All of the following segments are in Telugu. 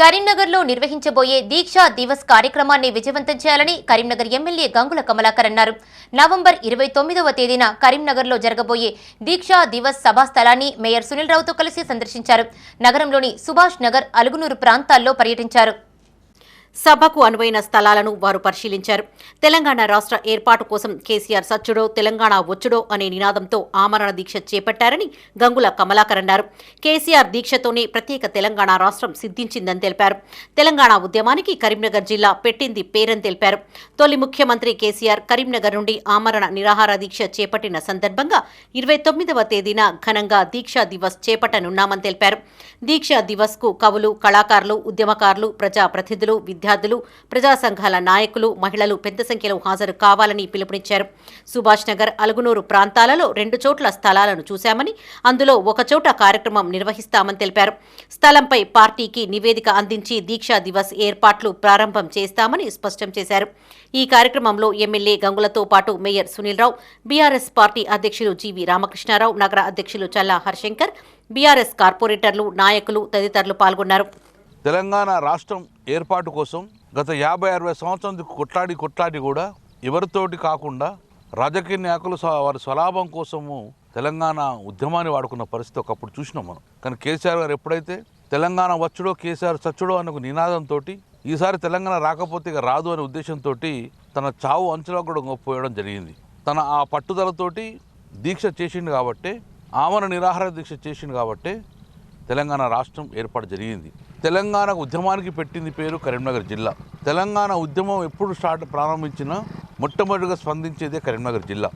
కరీంనగర్లో నిర్వహించబోయే దీక్షా దివస్ కార్యక్రమాన్ని విజయవంతం చేయాలని కరీంనగర్ ఎమ్మెల్యే గంగుల కమలాకర్ అన్నారు. నవంబర్ ఇరవై తొమ్మిదవ తేదీన కరీంనగర్లో జరగబోయే దీక్షా దివస్ సభా స్థలాన్ని మేయర్ సునీల్ రావుతో కలిసి సందర్శించారు. నగరంలోని సుభాష్ నగర్ అలుగునూరు ప్రాంతాల్లో పర్యటించారు. సభకు అనువైన స్థలాలను వారు పరిశీలించారు. తెలంగాణ రాష్ట్ర ఏర్పాటు కోసం కేసీఆర్ సచ్చుడో తెలంగాణ వచ్చుడో అనే నినాదంతో ఆమరణ దీక్ష చేపట్టారని గంగుల కమలాకర్ అన్నారు. కేసీఆర్ దీక్షతోనే ప్రత్యేక తెలంగాణ రాష్ట్రం సిద్ధించిందని తెలిపారు. తెలంగాణ ఉద్యమానికి కరీంనగర్ జిల్లా పెట్టింది పేరని తెలిపారు. తొలి ముఖ్యమంత్రి కేసీఆర్ కరీంనగర్ నుండి ఆమరణ నిరాహార దీక్ష చేపట్టిన సందర్భంగా ఇరవై తొమ్మిదవ తేదీన ఘనంగా దీక్షా దివస్ చేపట్టనున్నామని తెలిపారు. దీక్షా దివస్కు కవులు కళాకారులు ఉద్యమకారులు ప్రజా ప్రతినిధులు విద్యార్థులు ప్రజా సంఘాల నాయకులు మహిళలు పెద్ద సంఖ్యలో హాజరు కావాలని పిలుపునిచ్చారు. సుభాష్ నగర్ అలుగునూరు ప్రాంతాలలో రెండు చోట్ల స్థలాలను చూశామని అందులో ఒక చోట కార్యక్రమం నిర్వహిస్తామని తెలిపారు. స్థలంపై పార్టీకి నివేదిక అందించి దీక్షా దివస్ ఏర్పాట్లు ప్రారంభం చేస్తామని స్పష్టం చేశారు. ఈ కార్యక్రమంలో ఎమ్మెల్యే గంగులతో పాటు mayor Sunil Rao BRS party అధ్యక్షులు జీవి రామకృష్ణారావు నగర అధ్యక్షులు చల్లా హర్శంకర్ బీఆర్ఎస్ కార్పొరేటర్లు నాయకులు తదితరులు పాల్గొన్నారు. తెలంగాణ రాష్ట్రం ఏర్పాటు కోసం గత యాభై అరవై సంవత్సరం కొట్లాడి కొట్లాడి కూడా ఎవరితోటి కాకుండా రాజకీయ నాయకులు వారి స్వలాభం కోసము తెలంగాణ ఉద్యమాన్ని వాడుకున్న పరిస్థితి ఒకప్పుడు చూసినాం మనం. కానీ కేసీఆర్ గారు ఎప్పుడైతే తెలంగాణ వచ్చుడో కేసీఆర్ చచ్చుడో అనే ఒక నినాదంతో ఈసారి తెలంగాణ రాకపోతే ఇక రాదు అనే ఉద్దేశంతో తన చావు అంచులో కూడా గొప్పపోయడం జరిగింది. తన ఆ పట్టుదలతోటి దీక్ష చేసిండు కాబట్టే ఆమరణ నిరాహార దీక్ష చేసిండు కాబట్టే తెలంగాణ రాష్ట్రం ఏర్పాటు జరిగింది. తెలంగాణ ఉద్యమానికి పెట్టింది పేరు కరీంనగర్ జిల్లా. తెలంగాణ ఉద్యమం ఎప్పుడు స్టార్ట్ ప్రారంభించినా మొట్టమొదటిగా స్పందించేదే కరీంనగర్ జిల్లా.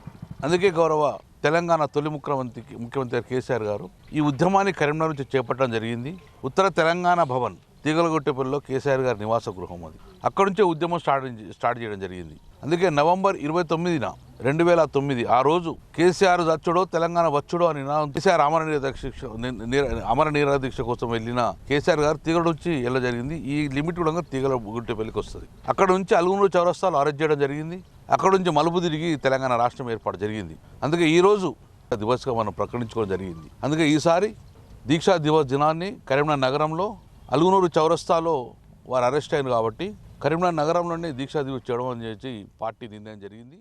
అందుకే గౌరవ తెలంగాణ తొలి ముఖ్యమంత్రికి ముఖ్యమంత్రి కేసీఆర్ గారు ఈ ఉద్యమాన్ని కరీంనగర్ నుంచి చేపట్టడం జరిగింది. ఉత్తర తెలంగాణ భవన్ తీగలగొట్టేపల్లిలో కేసీఆర్ గారి నివాస గృహం అది. అక్కడి నుంచే ఉద్యమం స్టార్ట్ స్టార్ట్ చేయడం జరిగింది. అందుకే నవంబర్ ఇరవై తొమ్మిదిన రెండు వేల తొమ్మిది. ఆ రోజు కేసీఆర్ చచ్చుడో తెలంగాణ వచ్చుడో అని నినాదం కేసీఆర్ అమర నిరదీక్ష అమర నిరదీక్ష కోసం వెళ్ళిన కేసీఆర్ గారు తీగల నుంచి వెళ్ళ జరిగింది. ఈ లిమిట్ కూడా తీగల గుట్టేపల్లికి వస్తుంది. అక్కడ నుంచి అలుగునూరు చౌరస్తాలు అరెస్ట్ చేయడం జరిగింది. అక్కడ నుంచి మలుపు తిరిగి తెలంగాణ రాష్ట్రం ఏర్పాటు జరిగింది. అందుకే ఈ రోజు దివస్గా మనం ప్రకటించుకోవడం జరిగింది. అందుకే ఈసారి దీక్షా దివస్ దినాన్ని కరీంనగర్ నగరంలో అలుగునూరు చౌరస్తాలో వారు అరెస్ట్ అయింది కాబట్టి కరీంనగర్ నగరంలోనే దీక్షా దివస్ చేయడం అని చెప్పి పార్టీ నిర్ణయం జరిగింది.